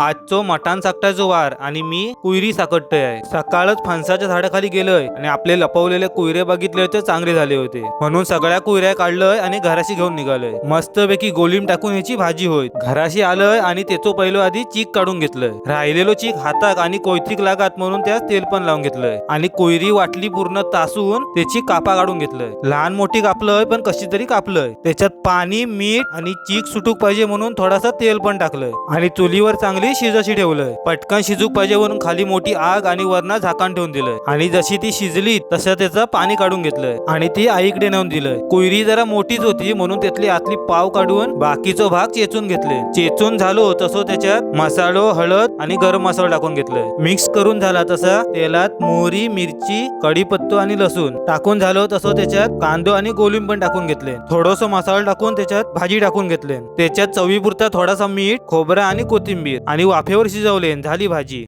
आजचो मटान साकटाचो वार आणि मी कुयरी साकटतोय आहे सकाळच फणसाच्या झाडाखाली गेलोय आणि आपले लपवलेले कुयरे बघितले होते चांगले झाले होते. म्हणून सगळ्या कुयऱ्या काढलंय आणि घराशी घेऊन निघालोय. मस्तपैकी गोलीम टाकून ह्याची भाजी होय. घराशी आलोय आणि त्याचो पहिलो आधी चीक काढून घेतलंय. राहिलेलो चीक हाताक आणि कोयत्रीक लागात म्हणून त्यात तेल पण लावून घेतलंय. आणि कोयरी वाटली पूर्ण तासून त्याची कापा काढून घेतलंय. लहान मोठी कापलंय पण कशी तरी कापलंय. त्याच्यात पाणी मीठ आणि चीक सुटूक पाहिजे म्हणून थोडासा तेल पण टाकलंय. आणि चुलीवर चांगली शिजाशी ठेवलंय. पटकन शिजू पाहिजे म्हणून खाली मोठी आग आणि वरना झाकण ठेवून दिलंय. आणि जशी ती शिजली तसं त्याचं पाणी काढून घेतलंय. आणि ती आईकडे नेऊन दिलंय. कुयरी जरा मोठीच होती म्हणून त्यातली आतली पाव काढून बाकीचो भाग चेचून घेतले. चेचून झालो तसं त्याच्यात मसालो हळद आणि गरम मसाला टाकून घेतलंय. मिक्स करून झाला तसा तेलात मोहरी मिरची कढीपत्तो आणि लसूण. टाकून झालो तसं त्याच्यात कांदो आणि कोलिंब पण टाकून घेतले. थोडस मसाला टाकून त्याच्यात भाजी टाकून घेतले. त्याच्यात चवीपुरता थोडासा मीठ खोबरा आणि कोथिंबीर. आणि वाफेवर शिजवले झाली भाजी.